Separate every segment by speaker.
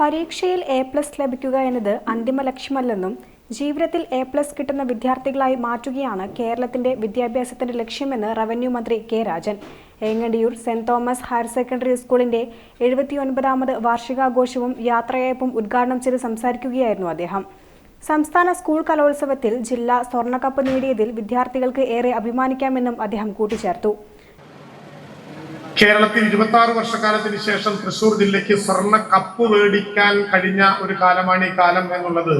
Speaker 1: പരീക്ഷയിൽ A plus ലഭിക്കുക എന്നത് അന്തിമ ലക്ഷ്യമല്ലെന്നും ജീവിതത്തിൽ എ പ്ലസ് കിട്ടുന്ന വിദ്യാർത്ഥികളായി മാറ്റുകയാണ് കേരളത്തിന്റെ വിദ്യാഭ്യാസത്തിന്റെ ലക്ഷ്യമെന്ന് റവന്യൂ മന്ത്രി K Rajan. Engandiyur saint Thomas higher secondary സ്കൂളിന്റെ എഴുപത്തിയൊൻപതാമത് വാർഷികാഘോഷവും യാത്രയയപ്പും ഉദ്ഘാടനം ചെയ്ത് സംസാരിക്കുകയായിരുന്നു അദ്ദേഹം. സംസ്ഥാന സ്കൂൾ കലോത്സവത്തിൽ ജില്ല സ്വർണക്കപ്പ് നേടിയതിൽ വിദ്യാർത്ഥികൾക്ക് ഏറെ അഭിമാനിക്കാമെന്നും അദ്ദേഹം കൂട്ടിച്ചേർത്തു.
Speaker 2: കേരളത്തിൽ ഇരുപത്തി ആറ് വർഷക്കാലത്തിന് ശേഷം തൃശൂർ ജില്ലയ്ക്ക് സ്വർണ കപ്പ് മേടിക്കാൻ കഴിഞ്ഞ ഒരു കാലമാണ് ഈ കാലം എന്നുള്ളത്.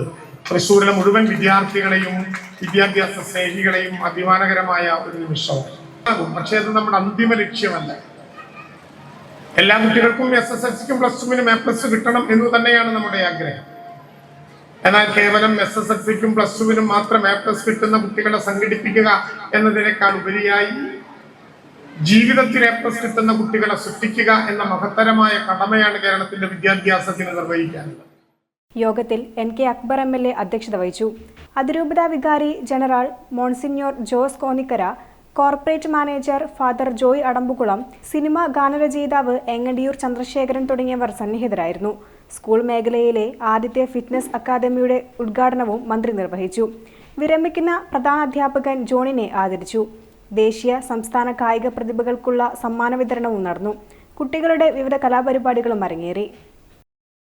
Speaker 2: തൃശ്ശൂരിലെ മുഴുവൻ വിദ്യാർത്ഥികളെയും വിദ്യാഭ്യാസ സ്നേഹികളെയും അഭിമാനകരമായ ഒരു നിമിഷമാണ് പക്ഷേ അത് നമ്മുടെ അന്തിമ ലക്ഷ്യമല്ല. എല്ലാ കുട്ടികൾക്കും എസ് എസ് എൽ സിക്കും പ്ലസ് ടുവിനും എ പ്ലസ് കിട്ടണം എന്ന് തന്നെയാണ് നമ്മുടെ ആഗ്രഹം. എന്നാൽ കേവലം എസ് എസ് എൽ സിക്കും പ്ലസ് ടുവിനും മാത്രം എ പ്ലസ് കിട്ടുന്ന കുട്ടികളെ സംഘടിപ്പിക്കുക എന്നതിനേക്കാൾ ഉപരിയായി ജീവിതത്തിൽ എ പ്ലസ് കിട്ടുന്ന കുട്ടികളെ സൃഷ്ടിക്കുക എന്ന മഹത്തരമായ കടമയാണ് കേരളത്തിന്റെ വിദ്യാഭ്യാസത്തിന് നിർവഹിക്കാനുള്ളത്.
Speaker 1: യോഗത്തിൽ N K Akbar M L A അധ്യക്ഷത വഹിച്ചു. അതിരൂപത വികാരി general monsignor Jose Konnikkara corporate manager father Joy Adampukulam cinema ഗാനരചയിതാവ് എങ്ങണ്ടിയൂർ ചന്ദ്രശേഖരൻ തുടങ്ങിയവർ സന്നിഹിതരായിരുന്നു. സ്കൂൾ മേഖലയിലെ ആദ്യത്തെ ഫിറ്റ്നസ് അക്കാദമിയുടെ ഉദ്ഘാടനവും മന്ത്രി നിർവഹിച്ചു. വിരമിക്കുന്ന പ്രധാനാധ്യാപകൻ ജോണിനെ ആദരിച്ചു. ദേശീയ സംസ്ഥാന കായിക പ്രതിഭകൾക്കുള്ള സമ്മാന വിതരണവും നടന്നു. കുട്ടികളുടെ വിവിധ കലാപരിപാടികളും അരങ്ങേറി.